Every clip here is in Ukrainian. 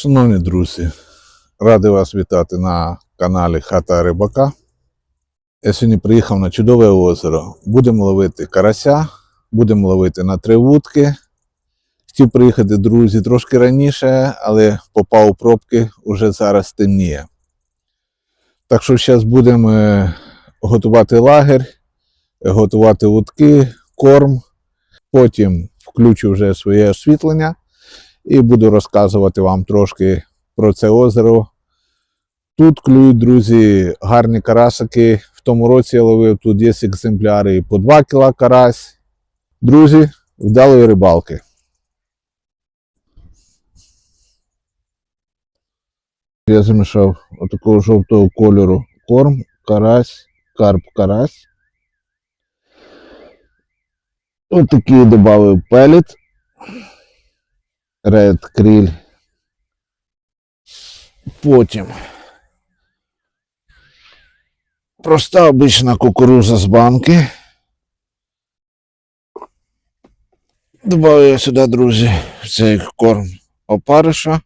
Шановні друзі, радий вас вітати на каналі Хата Рибака. Я сьогодні приїхав на чудове озеро. Будемо ловити карася, будемо ловити на три вудки. Хотів приїхати, друзі, трошки раніше, але попав у пробки, уже зараз темніє. Так що зараз будемо е, готувати лагерь, готувати вудки, корм. Потім включу вже своє освітлення і буду розказувати вам трошки про це озеро. Тут клюють, друзі, гарні карасики. В тому році я ловив тут є екземпляри і по 2 кіла карась. Друзі, вдалої рибалки. Я замішав отакого жовтого кольору корм, карась, карп карась. Отакий додав пеліт. Red Krill. Потім проста обична кукуруза з банки. Добавив я сюди, друзі, цей корм опариша,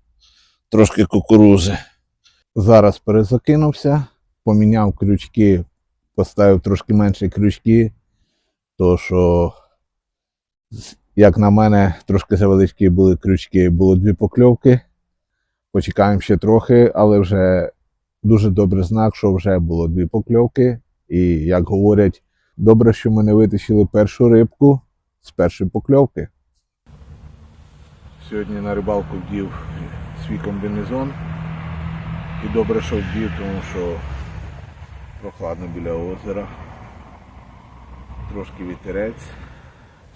трошки кукурузи. Зараз перезакинувся, поміняв крючки, поставив трошки менші крючки, то що як на мене, трошки завеличкі були крючки, було дві покльовки. Почекаємо ще трохи, але вже дуже добрий знак, що вже було дві покльовки. І як говорять, добре, що ми не витащили першу рибку з першої покльовки. Сьогодні на рибалку вдів свій комбінезон. І добре, що вдів, тому що прохладно біля озера. Трошки вітерець.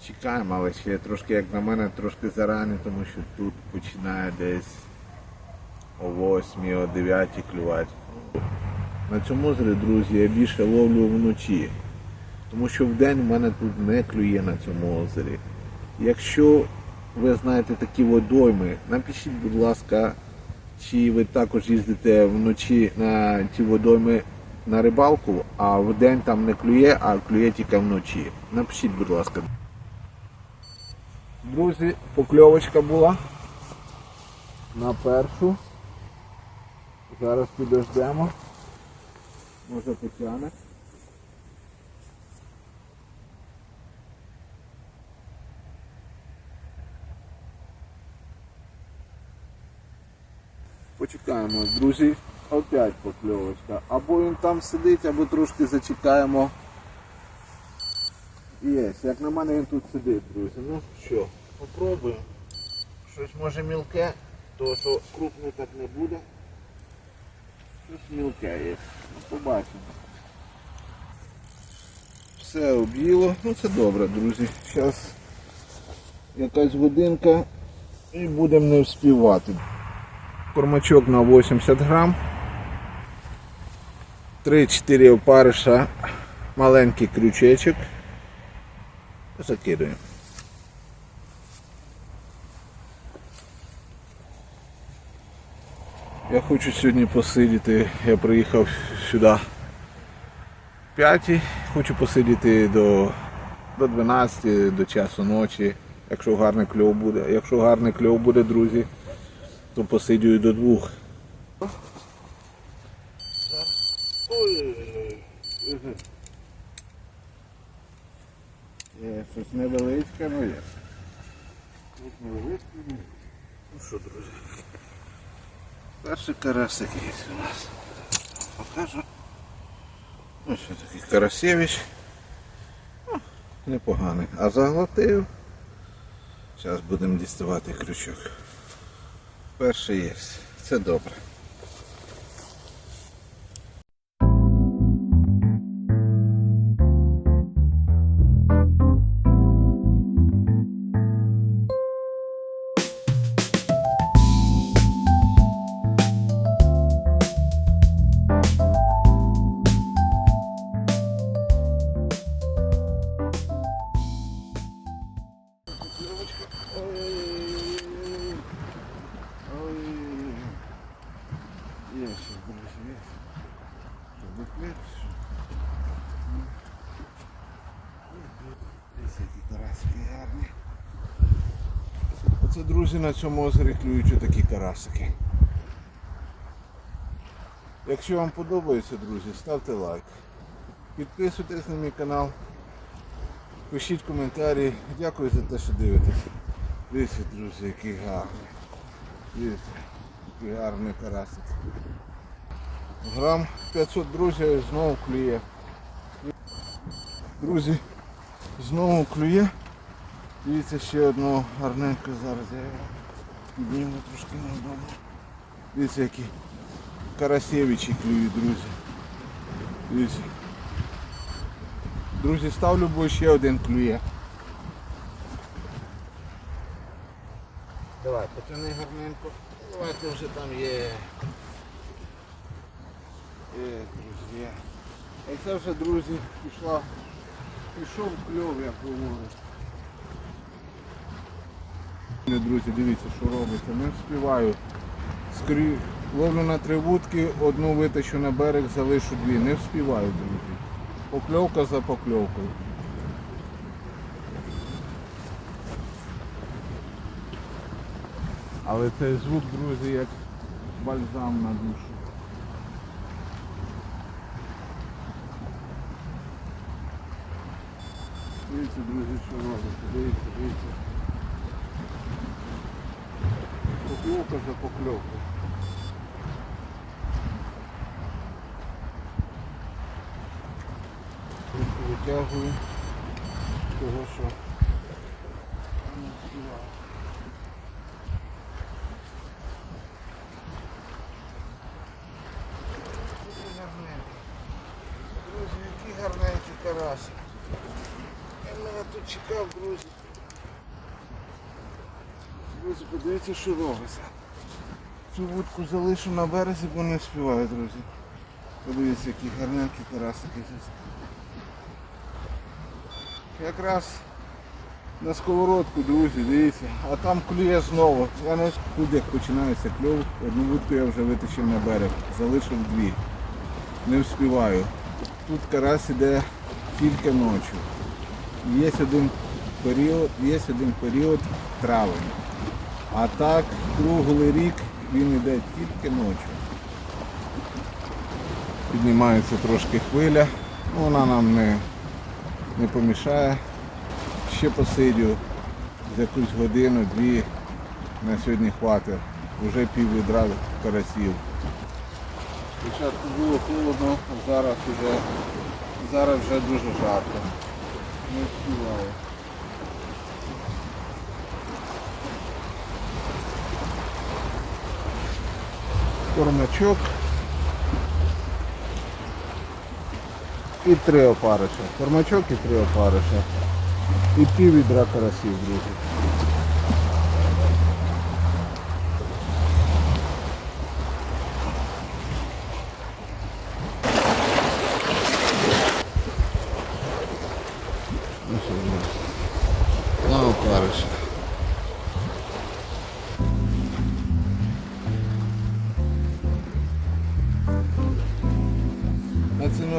Чекаємо, але ще трошки, як на мене, трошки зарані, тому що тут починає десь о 8, о 9 клювати. На цьому озері, друзі, я більше ловлю вночі. Тому що вдень в мене тут не клює на цьому озері. Якщо ви знаєте такі водойми, напишіть, будь ласка, чи ви також їздите вночі на ті водойми на рибалку, а вдень там не клює, а клює тільки вночі. Напишіть, будь ласка. Друзі, покльовочка була на першу. Зараз підождемо. Може потягне. Почекаємо, друзі, опять покльовочка. Або він там сидить, або трошки зачекаємо. Є, як на мене він тут сидить, друзі. Ну що, попробуємо. Щось може мілке, то що крупне так не буде. Щось мілке є. Ну, побачимо. Все об'їло. Ну це добре, друзі. Зараз якась годинка і будемо не вспівати. Кормачок на 80 грам. 3-4 опариша, маленький крючечок. Закидуємо. Я хочу сьогодні посидіти, я приїхав сюди 5, хочу посидіти до, до 12, до часу ночі, якщо гарний кльов буде. Якщо гарний кльов буде, друзі, то посидю до двох. Ой-ой-ой. Є щось невеличке, ну є. Тут невеличке, ну є. Ну що, друзі? Перший карасик є у нас. Покажу. Ось такий Карасевич. Ну, непоганий. А заглотив. Зараз будемо діставати крючок. Перший є. Це добре. Оце, друзі, на цьому озері клюють такі карасики. Якщо вам подобається, друзі, ставте лайк. Підписуйтесь на мій канал. Пишіть коментарі. Дякую за те, що дивитесь. Дивіться, друзі, який гарний. Дивіться, який гарний карасик. Грам 500 друзів знову клює. Друзі, знову клює. Дивіться ще одного гарненького зараз. Я підніму трошки неудобно. Дивіться, які карасевичі клюють, друзі. Дивіться. Друзі, ставлю, бо ще один клює. Давай, потяни гарненько. Давайте вже там є. Є, друзі. А це вже, друзі, пішла. Пішов кльов, як говорять. Друзі, дивіться, що робиться. Не вспіваю. Скрі... Ловлю на три вудки, одну витащу на берег, залишу дві. Не вспіваю, друзі. Покльовка за покльовкою. Але цей звук, друзі, як бальзам на душу. Дивіться, друзі, що робиться. Дивіться, дивіться. Покльовка за покльовкою. Трохи витягую того, що не співаю. Друзі, який гарненький карасик. Він мене тут чекав, друзі. Друзі, подивіться, що робиться. Цю вудку залишу на березі, бо не співаю, друзі. Подивіться, які гарненькі карасики тут. Якраз на сковородку, друзі, дивіться. А там клює знову. Я не тут як починається кльов. Одну вудку я вже витащив на берег. Залишив дві. Не вспіваю. Тут карась іде тільки ночі. Є один період, є один період травень. А так круглий рік він йде тільки ночі. Піднімається трошки хвиля, ну, вона нам не, не помішає. Ще посидю за якусь годину, дві на сьогодні хватить. Вже пів відра карасів. Спочатку було холодно, а зараз вже, зараз вже дуже жарко. Не встигаю. Кормачок. І три опариша. Кормачок і три опариша. І пів відра карасів, друзі. Ну опариша.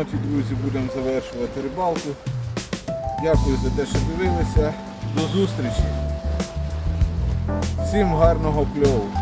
Ноті, друзі, будемо завершувати рибалку. Дякую за те, що дивилися. До зустрічі. Всім гарного кльову.